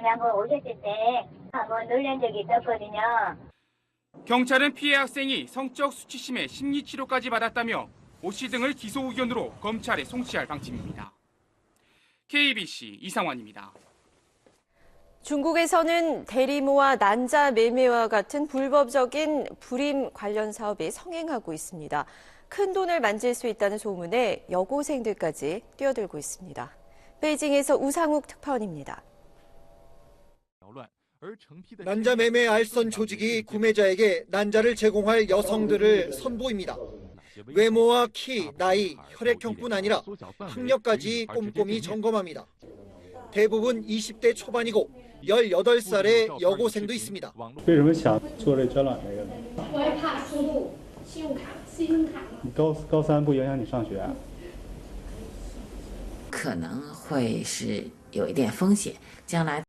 선생님이 한번 오셨을 때 한번 놀란 적이 있었거든요. 경찰은 피해 학생이 성적 수치심에 심리 치료까지 받았다며 오 씨 등을 기소 의견으로 검찰에 송치할 방침입니다. KBC 이상환입니다. 중국에서는 대리모와 난자 매매와 같은 불법적인 불임 관련 사업이 성행하고 있습니다. 큰 돈을 만질 수 있다는 소문에 여고생들까지 뛰어들고 있습니다. 베이징에서 우상욱 특파원입니다. 난자 매매 알선 조직이 구매자에게 난자를 제공할 여성들을 선보입니다. 외모와 키, 나이, 혈액형뿐 아니라 학력까지 꼼꼼히 점검합니다. 대부분 20대 초반이고 18살의 여고생도 있습니다.